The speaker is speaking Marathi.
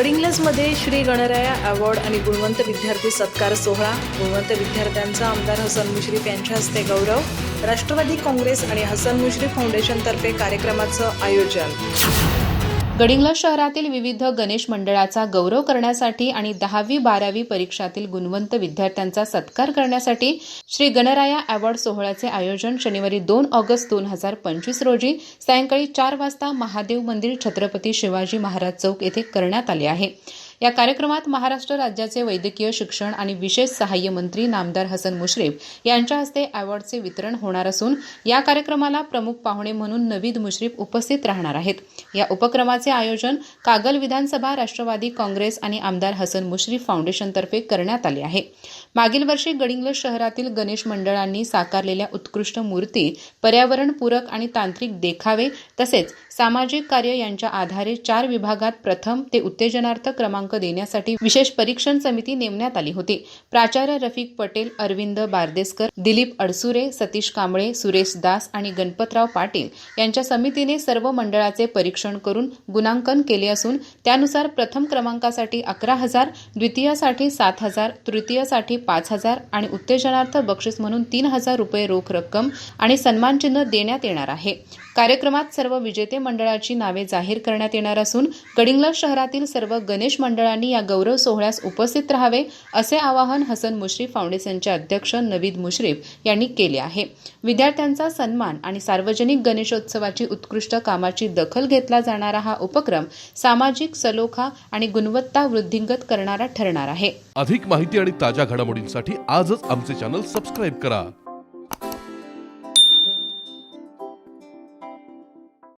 गडिंग्लजमध्ये श्री गणराया अवॉर्ड आणि गुणवंत विद्यार्थी सत्कार सोहळा. गुणवंत विद्यार्थ्यांचा आमदार हसन मुश्रीफ यांच्या हस्ते गौरव. राष्ट्रवादी काँग्रेस आणि हसन मुश्रीफ फाउंडेशनतर्फे कार्यक्रमाचं आयोजन. गडिंग्लज शहरातील विविध गणेश मंडळाचा गौरव करण्यासाठी आणि दहावी बारावी परीक्षातील गुणवंत विद्यार्थ्यांचा सत्कार करण्यासाठी श्री गणराया अवॉर्ड सोहळ्याचे आयोजन शनिवारी दोन ऑगस्ट दोन हजार पंचवीस रोजी सायंकाळी चार वाजता महादेव मंदिर छत्रपती शिवाजी महाराज चौक येथे करण्यात आले आहे. या कार्यक्रमात महाराष्ट्र राज्याचे वैद्यकीय शिक्षण आणि विशेष सहाय्य मंत्री नामदार हसन मुश्रीफ यांच्या हस्ते अवॉर्डचे वितरण होणार असून या कार्यक्रमाला प्रमुख पाहुणे म्हणून नवीद मुश्रीफ उपस्थित राहणार आहेत. या उपक्रमाचे आयोजन कागल विधानसभा राष्ट्रवादी काँग्रेस आणि आमदार हसन मुश्रीफ फाउंडेशनतर्फे करण्यात आले आहे. मागील वर्षी गडिंग्लज शहरातील गणेश मंडळांनी साकारलेल्या उत्कृष्ट मूर्ती पर्यावरणपूरक आणि तांत्रिक देखावे तसेच सामाजिक कार्य यांच्या आधारे चार विभागात प्रथम ते उत्तेजनार्थ क्रमांक देण्यासाठी विशेष परीक्षण समिती नेमण्यात आली होती. प्राचार्य रफिक पटेल अरविंद बारदेसकर दिलीप अडसुरे सतीश कांबळे सुरेश दास आणि गणपतराव पाटील यांच्या समितीने सर्व मंडळाचे परीक्षण करून गुणांकन केले असून त्यानुसार प्रथम क्रमांकासाठी अकरा हजार द्वितीयासाठी सात हजार तृतीयासाठी पाच हजार आणि उत्तेजनार्थ बक्षीस म्हणून तीन हजार रुपये रोख रक्कम आणि सन्मानचिन्ह देण्यात येणार आहे. कार्यक्रमात सर्व विजेते मंडळाची नावे जाहीर करण्यात येणार असून गडिंग्लज शहरातील सर्व गणेश मंडळांनी या गौरव सोहळ्यास उपस्थित राहावे असे आवाहन हसन मुश्रीफ फाउंडेशनचे अध्यक्ष नवीद मुश्रीफ यांनी केले आहे. विद्यार्थ्यांचा सन्मान आणि सार्वजनिक गणेशोत्सवाची उत्कृष्ट कामाची दखल घेतला जाणारा हा उपक्रम सामाजिक सलोखा आणि गुणवत्ता वृद्धिंगत करणारा ठरणार आहे. अधिक माहिती आणि ताज्या घडामोडींसाठी आजच आमचे चॅनल सबस्क्राईब करा.